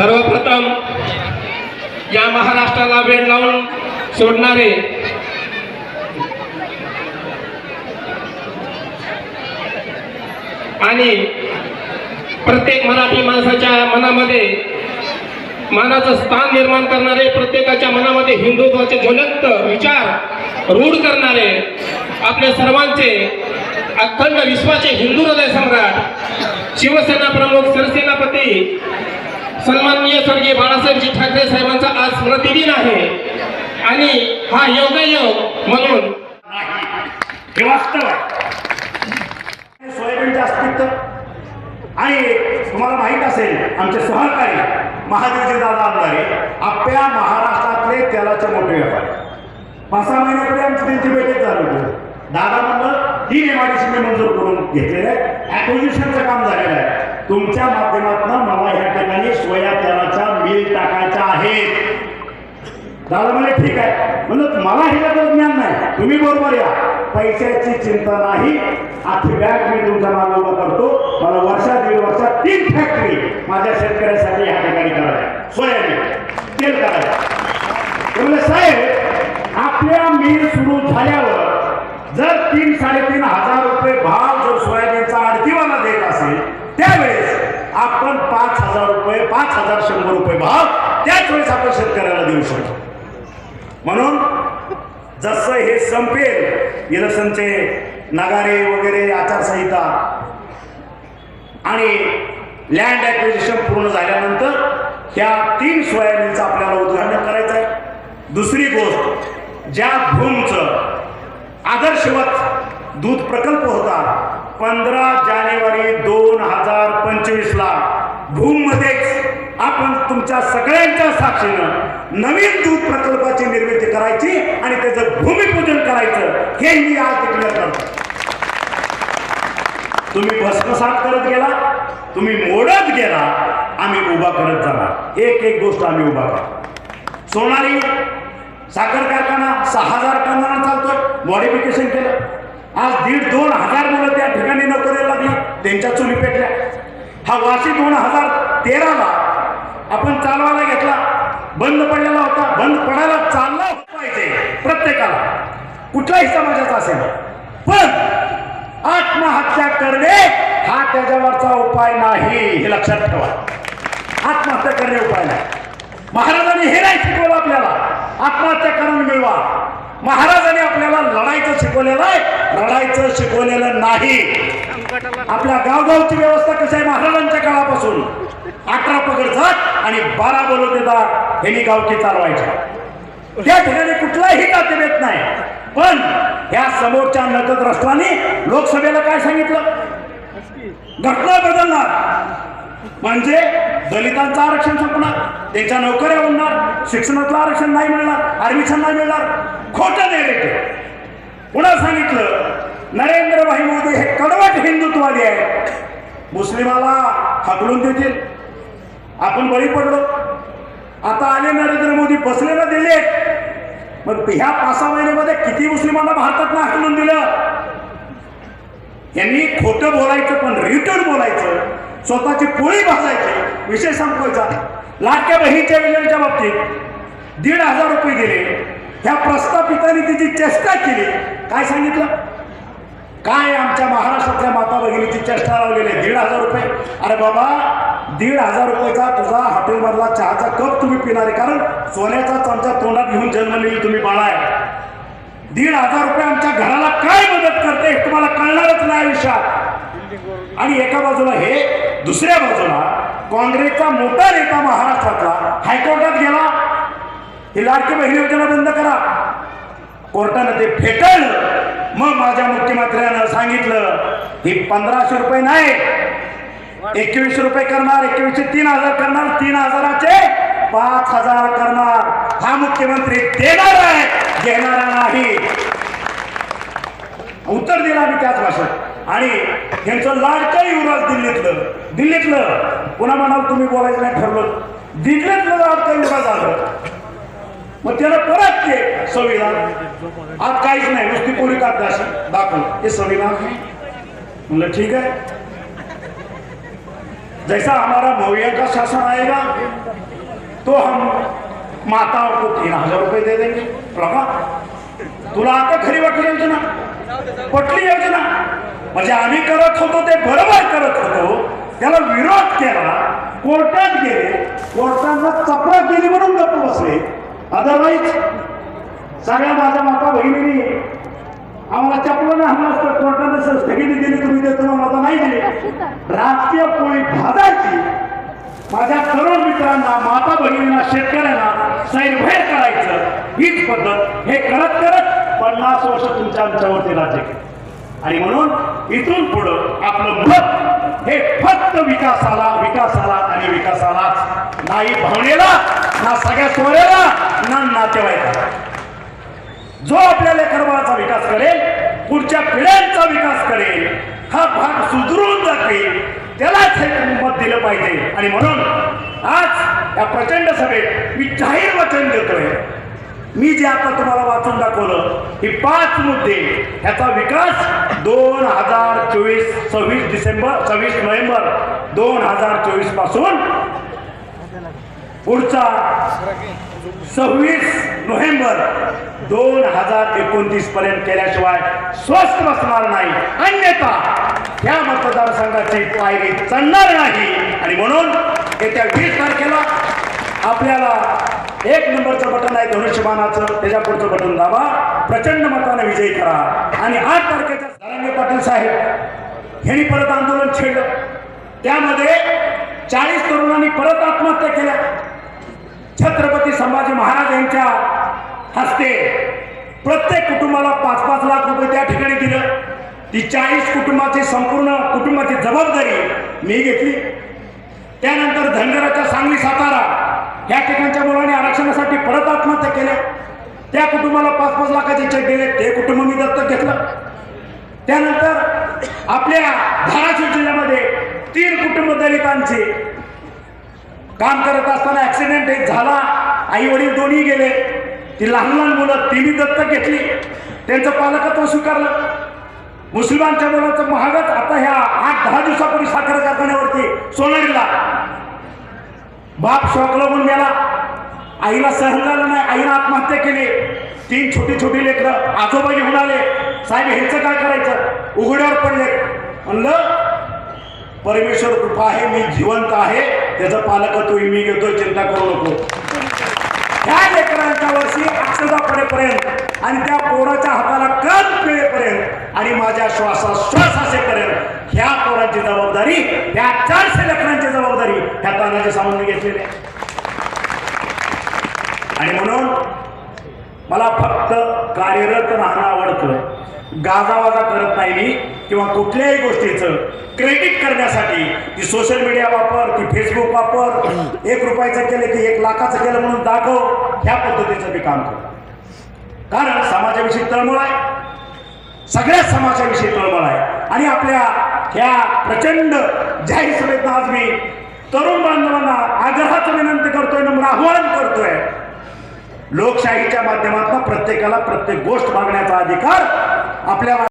सर्वप्रथम या महाराष्ट्राला वेळ लावून सोडणारे आणि प्रत्येक मराठी माणसाच्या मनामध्ये मानाचं स्थान निर्माण करणारे प्रत्येकाच्या मनामध्ये हिंदुत्वाचे ज्वलंत विचार रूढ करणारे आपल्या सर्वांचे अखंड विश्वाचे हिंदू हृदय सम्राट शिवसेना प्रमुख सरसेनापती सन्माननीय स्वर्गीय बाळासाहेबजी ठाकरे साहेबांचा आज स्मृतिदिन आहे. आणि हा योगायोग म्हणून हे वास्तव आहे. सोयाबीनचे अस्तित्व आणि तुम्हाला माहीत असेल आमचे सहकारी महादेवजी दादा अंधारे आपल्या महाराष्ट्रातले तेलाचे मोठे व्यापारी. पाच सहा महिन्यापूर्वी आमची त्यांची बैठक झाली होती. दादा म्हणलं तीन एमआयडीसी मी मंजूर करून घेतलेलं आहे. ॲक्विजिशनचं काम झालेलं आहे. तुमच्या माध्यमातून मला ह्या ठिकाणी सोया तेलाच्या मिल टाकायच्या आहेत दादा म्हणे ठीक आहे. म्हणून मला ह्याच्यात ज्ञान नाही. तुम्ही बरोबर या. पैशाची चिंता नाही. आखी बॅग मी तुमच्या मागे उभं करतो. मला वर्षात दीड वर्षात तीन फॅक्टरी माझ्या शेतकऱ्यासाठी ह्या ठिकाणी करायच्या सोयाबीन तेल करायचं साहेब आपल्या मिल सुरू झाल्यावर जर तीन साडेतीन हजार रुपये भाव जर सोयाबीनचा आडतीवाला देत असेल त्यावेळेस आपण पाच हजार रुपये पाच हजार शंभर रुपये भाव त्याच वेळेस आपण शेतकऱ्याला देऊ शकतो. म्हणून जसं हे संपेल इलेक्शनचे नगारे वगैरे आचारसंहिता आणि लँड ॲक्विजिशन पूर्ण झाल्यानंतर ह्या तीन सोयाबीनचं आपल्याला उद्घाटन करायचं आहे. दुसरी गोष्ट ज्या भूमचं आदर्शवत दूध प्रकल्प होता पंधरा जानेवारी दोन हजार पंचवीसला भूममध्येच आपण तुमच्या सगळ्यांच्या साक्षीनं नवीन दूध प्रकल्पाची निर्मिती करायची आणि त्याचं भूमिपूजन करायचं. हे मी आज डिक्लेअर करतो. तुम्ही भस्मसात करत गेला तुम्ही मोडत गेला आम्ही उभा करत जाणार. एक एक गोष्ट आम्ही उभा करा सोनारी साखर कारखाना सहा हजार टनांना चालतोय. मॉडिफिकेशन केलं. आज दीड दोन हजार मुलं त्या ठिकाणी नोकरीला लागली. त्यांच्या चुली पेटल्या. हा वाशी दोन हजार तेराला आपण चालवायला घेतला बंद पडलेला होता बंद पडायला चालला पाहिजे प्रत्येकाला. कुठल्याही समाजाचा असेल. पण आत्महत्या करणे हा त्याच्यावरचा उपाय नाही हे लक्षात ठेवा. आत्महत्या करणे उपाय नाही. महाराजांनी हे नाही शिकवलं आपल्याला. आत्महत्या करून मिळवा. महाराजांनी आपल्याला लढायचं शिकवलेलं आहे. रडायचं शिकवलेलं नाही. आपल्या गावगावची व्यवस्था कशी आहे महाराजांच्या काळापासून? अठरा पगड जात आणि बारा बलोतेदार मी गावकी चालवायच्या. त्या ठिकाणी कुठलाही नातेवाईक नाही. पण ह्या समोरच्या नकद्रष्टांनी लोकसभेला काय सांगितलं? घटना बदलणार. म्हणजे दलितांचं आरक्षण संपणार त्यांच्या नोकऱ्या होणार शिक्षणातलं आरक्षण नाही मिळणार आर्मीशन नाही मिळणार. खोटं नाही पुन्हा सांगितलं नरेंद्रभाई मोदी हे कडवट हिंदुत्ववादी आहे मुस्लिमाला हकलून देतील. आपण बळी पडलो. आता आले नरेंद्र मोदी बसले ना दिले मग ह्या पाच सहा महिन्यामध्ये किती मुस्लिमांना भारतात हकलून दिलं? यांनी खोटं बोलायचं पण रिटर्न बोलायचं. स्वतःची पोळी भासायची विषय संपवायचा. लाडक्या बहिणीच्या योजनेच्या बाबतीत दीड हजार रुपये दिले ह्या प्रस्थापितांनी तिची चेष्टा केली. काय सांगितलं? काय आमच्या महाराष्ट्रातल्या माता भगिनीची चेष्टा लावलेली आहे? दीड हजार रुपये. अरे बाबा दीड हजार रुपयाचा तुझा हॉटेलमधला चहाचा कप तुम्ही पिणारे कारण सोन्याचा चमचा तोंडात घेऊन जन्मलेली तुम्ही बाळा आहे. दीड हजार रुपये आमच्या घराला काय मदत करते हे तुम्हाला कळणारच नाही आयुष्यात. आणि एका बाजूला हे दुसऱ्या बाजूला काँग्रेसचा मोठा नेता महाराष्ट्रातला हायकोर्टात गेला. ही लाडकी बहिणी योजना बंद करा. कोर्टानं ते फेटळलं. मग माझ्या मुख्यमंत्र्यानं सांगितलं ही पंधराशे रुपये नाही एकवीसशे रुपये करणार एकवीसशे तीन हजार करणार तीन हजाराचे पाच हजार करणार. हा मुख्यमंत्री देणार आहे घेणारा नाही. उत्तर दिला मी त्याच भाषेत. आणि यांचं लाडकं युवराज दिल्लीतलं. दिल्लीतलं पुन्हा म्हणाल तुम्ही बोलायचं नाही ठरलं दिल्लीतलं लाडकं युवराज आलं. मग त्याला परत ते संविधान आज काहीच नाही नुसती कोणी कागदाशी दाखवलं हे संविधान आहे. म्हणलं ठीक आहे. जैसा हमारा मौर्य का शासन आएगा तो हम माताओं को तीन हजार रुपये दे देंगे। प्रभा तुला आता खरी वाटली योजना पटली योजना. म्हणजे आम्ही करत होतो ते बरोबर करत होतो. त्याला विरोध केला कोर्टात गेले. कोर्टांना चपरा केली म्हणून गप्प बसले. अदरवाईज सगळ्या माझ्या माता बहिणीने आम्हाला चपलं हवं असतं कोर्टाने स्थगिती दिली तुम्ही देतो म्हणून आता नाही दिली. राजकीय पोळी भाजायची. माझ्या तरुण मित्रांना माता बहिणींना शेतकऱ्यांना सैरभैर करायचं. हीच पद्धत हे करत करत पन्नास वर्ष तुमच्या आमच्यावरती राज्य केलं. आणि म्हणून इथून पुढं आपलं मत हे फक्त विकासाला विकासाला आणि विकासालाच नाही भावनेला ना सगळ्या सोयला ना नातेवाईकाला जो आपल्या लेकरबाळाचा विकास करेल पुढच्या पिढ्यांचा विकास करेल हा भाग सुधरून जातील त्यालाच हे मत दिलं पाहिजे. आणि म्हणून आज या प्रचंड सभेत मी जाहीर वचन देतोय. मी जे आता तुम्हाला वाचून दाखवलं हे पाच मुद्दे. ह्याचा विकास दोन हजार चोवीस सव्वीस डिसेंबर सव्वीस नोव्हेंबर दोन हजार चोवीसपासून पुढचा सव्वीस नोव्हेंबर दोन हजार एकोणतीस पर्यंत केल्याशिवाय स्वस्त बसणार नाही. अन्यथा या मतदारसंघाची पायरी चढणार नाही. आणि म्हणून येत्या वीस तारखेला आपल्याला एक नंबरचं बटन आहे धनुष्यबाणाचं. त्याच्या पुढचं बटन दाबा. प्रचंड मताने विजयी करा. आणि आठ तारखेच्या धनंजय पाटील साहेब यांनी परत आंदोलन छेडलं. त्यामध्ये चाळीस तरुणांनी परत आत्महत्या महाराज यांच्या हस्ते प्रत्येक कुटुंबाला पाच पाच लाख रुपये त्या ठिकाणी दिलं. ती चाळीस कुटुंबाची संपूर्ण कुटुंबाची जबाबदारी मी घेतली. त्यानंतर धनगराच्या सांगली सातारा या ठिकाणच्या मुलांनी आरक्षणासाठी परत आत्महत्या केल्या. त्या कुटुंबाला पाच पाच लाखाचे चेक दिले. ते कुटुंब मी दत्तक घेतलं. त्यानंतर आपल्या धाराशिव जिल्ह्यामध्ये तीन कुटुंब दलितांचे काम करत असताना ऍक्सिडेंट एक झाला. आई वडील दोन्ही गेले. ती लहान लहान मुलं तिने दत्तक घेतली. त्यांचं पालकत्व स्वीकारलं. मुस्लिमांच्या मुलांचं महागत आता ह्या आठ दहा दिवसापूर्वी साखर कारखान्यावरती सोनारीला. बाप शॉकला म्हणून गेला आईला सहन झालं नाही. आईनं आत्महत्या केली. तीन छोटी छोटी लेकरं आजोबा घेऊन आले. साहेब ह्यांचं काय करायचं? उघड्यावर पडले. म्हणलं परमेश्वर कृपा आहे मी जिवंत आहे. त्याचं पालकत्व मी घेतोय. चिंता करू नको. त्या लेकरांच्या वर्षी अक्षता पडेपर्यंत आणि त्या पोराच्या हाताला कण पिळेपर्यंत आणि माझ्या श्वासा श्वास असेपर्यंत ह्या पोरांची जबाबदारी ह्या चारशे लेकरांची जबाबदारी ह्या तानाच्या सामोरे घेतलेली आहे. आणि म्हणून मला फक्त कार्यरत राहणं आवडतं गाजावाजा करत नाही मी किंवा कुठल्याही गोष्टीचं क्रेडिट करण्यासाठी ती सोशल मीडिया वापर ती फेसबुक वापर एक रुपयाचं केलं की एक लाखाचं केलं म्हणून दाखव ह्या पद्धतीचं मी काम करतो. कारण समाजाविषयी तळमळ आहे. सगळ्याच समाजाविषयी तळमळ आहे. आणि आपल्या ह्या प्रचंड जाहीर सभेत आज मी तरुण बांधवांना आग्रहाचं विनंती करतोय नम्र आव्हान करतोय. लोकशाहीच्या माध्यमातून प्रत्येकाला प्रत्येक गोष्ट मागण्याचा अधिकार आपल्याला